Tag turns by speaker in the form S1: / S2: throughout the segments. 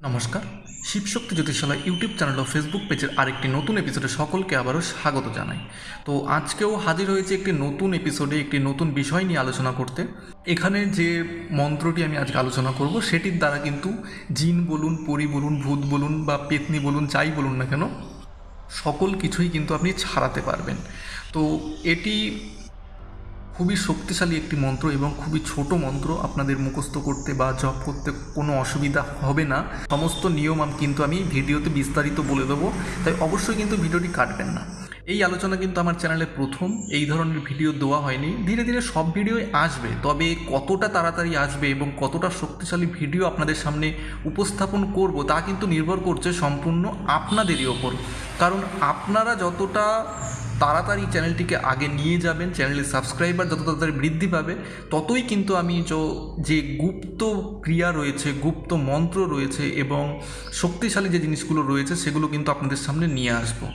S1: নমস্কার। Shivshakti Jyotishalay YouTube channel ও Facebook পেজের আরেকটি নতুন এপিসোডে সকলকে আবারও স্বাগত জানাই। তো আজকেও হাজির হয়েছে একটি নতুন এপিসোডে একটি নতুন বিষয় নিয়ে আলোচনা করতে। এখানে যে মন্ত্রটি আমি আজকে আলোচনা করব সেটির দ্বারা কিন্তু জিন বলুন, পরি বলুন, ভূত বলুন বা পেতনি বলুন, যাই বলুন না কেন, সকল কিছুই কিন্তু আপনি ছাড়াতে পারবেন। তো এটি খুবই শক্তিশালী একটি মন্ত্র এবং খুবই ছোট মন্ত্র আপনাদের মুখস্থ করতে বা জপ করতে কোনো অসুবিধা হবে না। সমস্ত নিয়ম কিন্তু আমি ভিডিওতে বিস্তারিত বলে দেবো। তাই অবশ্যই কিন্তু ভিডিওটি কাটবেন না। এই আলোচনা কিন্তু আমার চ্যানেলে প্রথম। এই ধরনের ভিডিও দেওয়া হয়নি। ধীরে ধীরে সব ভিডিওই আসবে। তবে কতটা তাড়াতাড়ি আসবে এবং কতটা শক্তিশালী ভিডিও আপনাদের সামনে উপস্থাপন করব তা কিন্তু নির্ভর করছে সম্পূর্ণ আপনাদেরই ওপর। কারণ আপনারা যতটা তাড়াতাড়ি চ্যানেলটিকে আগে নিয়ে যাবেন, চ্যানেলের সাবস্ক্রাইবার যত তাড়াতাড়ি বৃদ্ধি পাবে, ততই কিন্তু আমি য- গুপ্ত ক্রিয়া রয়েছে, গুপ্ত মন্ত্র রয়েছে এবং শক্তিশালী যে জিনিসগুলো রয়েছে, সেগুলো কিন্তু আপনাদের সামনে নিয়ে আসব।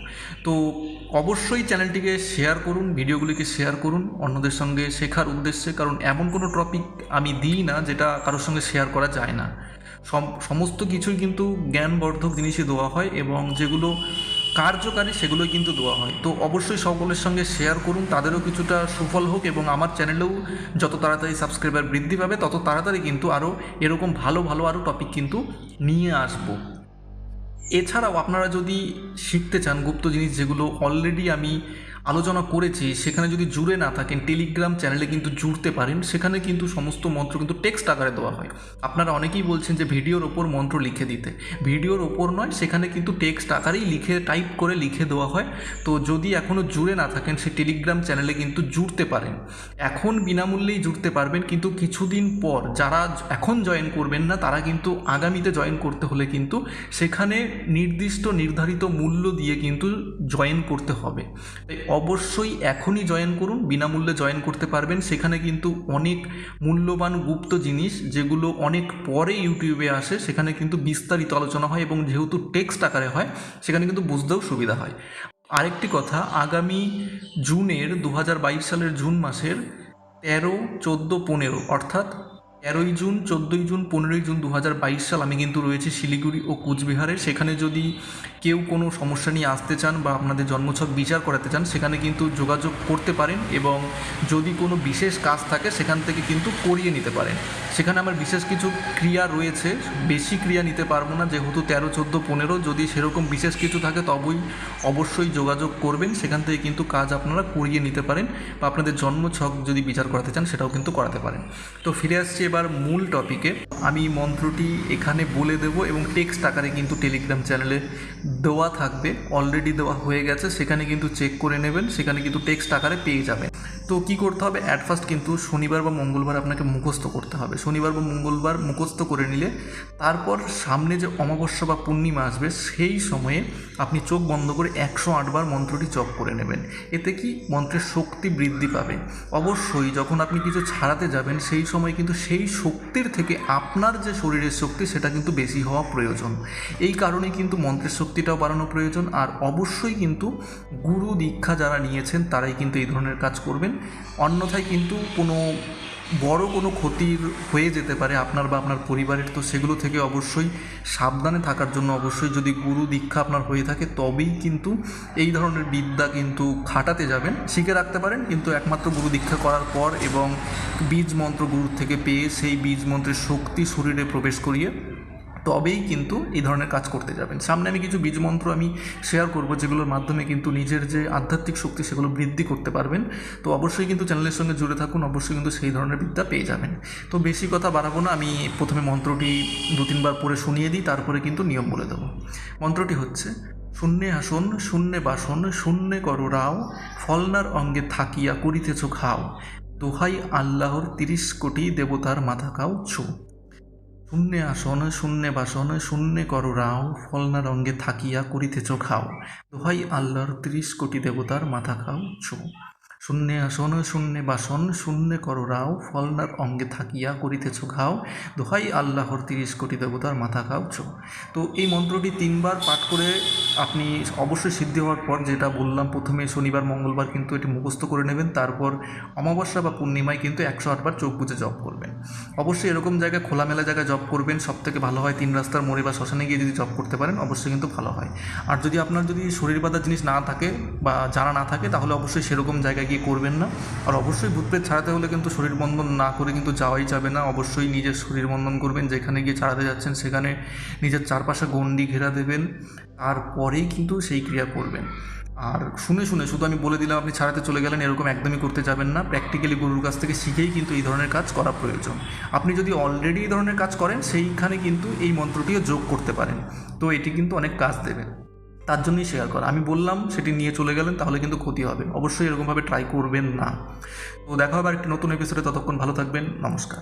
S1: তো অবশ্যই চ্যানেলটিকে শেয়ার করুন, ভিডিওগুলিকে শেয়ার করুন, অন্যদের সঙ্গে শেখার উদ্দেশ্যে, কারণ এমন কোনো টপিক আমি দিই না যেটা কারোর সঙ্গে শেয়ার করা যায় না। সম- সমস্ত কিছুই কিন্তু জ্ঞানবর্ধক জিনিসই দেওয়া হয় এবং যেগুলো কার্যকারী সেগুলোই কিন্তু দেওয়া হয়। তো অবশ্যই সকলের সঙ্গে শেয়ার করুন, তাদেরও কিছুটা সুফল হোক এবং আমার চ্যানেলেও যত তাড়াতাড়ি সাবস্ক্রাইবার বৃদ্ধি পাবে, তত তাড়াতাড়ি কিন্তু আরও এরকম ভালো ভালো আরও টপিক কিন্তু নিয়ে আসব। এছাড়াও আপনারা যদি শিখতে চান গুপ্ত জিনিস যেগুলো অলরেডি আমি আলোচনা করেছি, সেখানে যদি জুড়ে না থাকেন টেলিগ্রাম চ্যানেলে কিন্তু জুড়তে পারেন, সেখানে কিন্তু সমস্ত মন্ত্র কিন্তু টেক্সট আকারে দেওয়া হয়। আপনারা অনেকেই বলছেন যে ভিডিওর ওপর মন্ত্র লিখে দিতে। ভিডিওর ওপর নয়, সেখানে কিন্তু টেক্সট আকারেই লিখে টাইপ করে লিখে দেওয়া হয়। তো যদি এখনও জুড়ে না থাকেন, সেই টেলিগ্রাম চ্যানেলে কিন্তু জুড়তে পারেন। এখন বিনামূল্যেই জুড়তে পারবেন, কিন্তু কিছুদিন পর যারা এখন জয়েন করবেন না, তারা কিন্তু আগামীতে জয়েন করতে হলে কিন্তু সেখানে নির্দিষ্ট নির্ধারিত মূল্য দিয়ে কিন্তু জয়েন করতে হবে। অবশ্যই এখনই জয়েন করুন, বিনামূল্যে জয়েন করতে পারবেন। সেখানে কিন্তু অনেক মূল্যবান গুপ্ত জিনিস, যেগুলো অনেক পরে ইউটিউবে আসে, সেখানে কিন্তু বিস্তারিত আলোচনা হয় এবং যেহেতু টেক্সট আকারে হয়, সেখানে কিন্তু বুঝতেও সুবিধা হয়। আরেকটি কথা, আগামী জুনের দু হাজার বাইশ সালের জুন মাসের তেরো, চোদ্দ, পনেরো, অর্থাৎ তেরোই জুন, চোদ্দোই জুন, পনেরোই জুন দু হাজার বাইশ সাল আমি কিন্তু রয়েছি শিলিগুড়ি ও কুচবিহারে। সেখানে যদি কেউ কোনো সমস্যা নিয়ে আসতে চান বা আপনাদের জন্মছক বিচার করাতে চান, সেখানে কিন্তু যোগাযোগ করতে পারেন এবং যদি কোনো বিশেষ কাজ থাকে, সেখান থেকে কিন্তু করিয়ে নিতে পারেন। সেখানে আমার বিশেষ কিছু ক্রিয়া রয়েছে, বেশি ক্রিয়া নিতে পারব না, যেহেতু তেরো, চোদ্দ, পনেরো, যদি সেরকম বিশেষ কিছু থাকে, তবেই অবশ্যই যোগাযোগ করবেন। সেখান থেকে কিন্তু কাজ আপনারা করিয়ে নিতে পারেন বা আপনাদের জন্মছক যদি বিচার করাতে চান, সেটাও কিন্তু করাতে পারেন। তো ফিরে আসছি এবার মূল টপিকে আমি মন্ত্রটি এখানে বলে দেব এবং টেক্সট আকারে কিন্তু টেলিগ্রাম চ্যানেলে দেওয়া থাকবে। অলরেডি দেওয়া হয়ে গেছে, সেখানে কিন্তু চেক করে নেবেন, সেখানে কিন্তু টেক্সট আকারে পেয়ে যাবেন। তো কি করতে হবে? অ্যাট ফার্স্ট কিন্তু শনিবার বা মঙ্গলবার আপনাকে মুখস্থ করতে হবে। শনিবার বা মঙ্গলবার মুখস্থ করে নিলে তারপর সামনে যে অমাবস্যা বা পূর্ণিমা আসবে, সেই সময়ে আপনি চোখ বন্ধ করে একশো আটবার মন্ত্রটি জপ করে নেবেন। এতে কি? মন্ত্রের শক্তি বৃদ্ধি পাবে। অবশ্যই যখন আপনি কিছু ছাড়াতে যাবেন, সেই সময় কিন্তু সেই শক্তির থেকে আপনার যে শরীরের শক্তি, সেটা কিন্তু বেশি হওয়া প্রয়োজন। এই কারণে কিন্তু মন্ত্রের শক্তিটাও বাড়ানো প্রয়োজন। আর অবশ্যই কিন্তু গুরু দীক্ষা যারা নিয়েছেন, তারাই কিন্তু এই ধরনের কাজ করবেন। অন্যথায় কিন্তু কোনো বড় কোনো ক্ষতির হয়ে যেতে পারে আপনার বা আপনার পরিবারের। তো সেগুলো থেকে অবশ্যই সাবধানে থাকার জন্য অবশ্যই যদি গুরু দীক্ষা আপনার হয়ে থাকে, তবেই কিন্তু এই ধরনের বিদ্যা কিন্তু খাটাতে যাবেন। শিখে রাখতে পারেন, কিন্তু একমাত্র গুরু দীক্ষা করার পর এবং বীজ মন্ত্র গুরুর থেকে পেয়ে সেই বীজ মন্ত্রের শক্তি শরীরে প্রবেশ করিয়ে তবেই কিন্তু এই ধরনের কাজ করতে যাবেন। সামনে আমি কিছু বীজ মন্ত্র আমি শেয়ার করব, যেগুলোর মাধ্যমে কিন্তু নিজের যে আধ্যাত্মিক শক্তি সেগুলো বৃদ্ধি করতে পারবেন। তো অবশ্যই কিন্তু চ্যানেলের সঙ্গে জুড়ে থাকুন, অবশ্যই কিন্তু সেই ধরনের বিদ্যা পেয়ে যাবেন। তো বেশি কথা বাড়াবো না, আমি প্রথমে মন্ত্রটি দু তিনবার পরে শুনিয়ে দিই, তারপরে কিন্তু নিয়ম বলে দেবো। মন্ত্রটি হচ্ছে, শূন্যে আসন, শূন্যে বাসন, শূন্যে করো রাও, ফলনার অঙ্গে থাকিয়া করিতেছ খাও। দোহাই আল্লাহর তিরিশ কোটি দেবতার মাথা খাও ছু। শূন্যে আসন, শূন্যে বাসন, শূন্যে কর রাও, ফলনা রঙ্গে থাকিয়া করিতেছ খাও। দোহাই আল্লাহর তিরিশ কোটি দেবতার মাথা খাও ছো। শূন্যে আসন শূন্যে বাসন শূন্যে করো রাও, ফলনার অঙ্গে থাকিয়া করিতেছ ঘাও, দোহাই আল্লাহর তিরিশ কোটি দেবতার মাথা খাওছো তো এই মন্ত্রটি তিনবার পাঠ করে আপনি অবশ্যই সিদ্ধি হওয়ার পর যেটা বললাম প্রথমে শনিবার, মঙ্গলবার কিন্তু এটি মুখস্থ করে নেবেন, তারপর অমাবস্যা বা পূর্ণিমায় কিন্তু একশো আটবার চোখ বুঝে জপ করবেন। অবশ্যই এরকম জায়গায় খোলামেলা জায়গায় জব করবেন সব থেকে ভালো হয় তিন রাস্তার মোড়ে বা শ্মশানে গিয়ে যদি জব করতে পারেন, অবশ্যই কিন্তু ভালো হয়। আর যদি আপনার যদি শরীর বাঁধার জিনিস না থাকে বা জানা না থাকে, তাহলে অবশ্যই সেরকম জায়গায় গিয়ে করবেন না। আর অবশ্যই ভূতপ্রেত ছাড়াতে হলে কিন্তু শরীর বন্ধন না করে কিন্তু যাওয়াই যাবে না। অবশ্যই নিজের শরীর বন্ধন করবেন, যেখানে গিয়ে ছাড়াতে যাচ্ছেন সেখানে নিজের চারপাশে গন্ডি ঘেরা দেবেন, তারপরেই কিন্তু সেই ক্রিয়া করবেন। আর শুনে শুনে, শুধু আমি বলে দিলাম, আপনি ছাড়াতে চলে গেলেন, এরকম একদমই করতে যাবেন না। প্র্যাকটিক্যালি গুরুর কাছ থেকে শিখেই কিন্তু এই ধরনের কাজ করা প্রয়োজন। আপনি যদি অলরেডি এই ধরনের কাজ করেন, সেইখানে কিন্তু এই মন্ত্রটিও যোগ করতে পারেন। তো এটি কিন্তু অনেক কাজ দেবে। তার জন্যই শেয়ার করা। আমি বললাম, সেটি নিয়ে চলে গেলেন, তাহলে কিন্তু ক্ষতি হবে। অবশ্যই এরকমভাবে ট্রাই করবেন না। তো দেখা হবে আর একটি নতুন এপিসোডে ততক্ষণ ভালো থাকবেন। নমস্কার।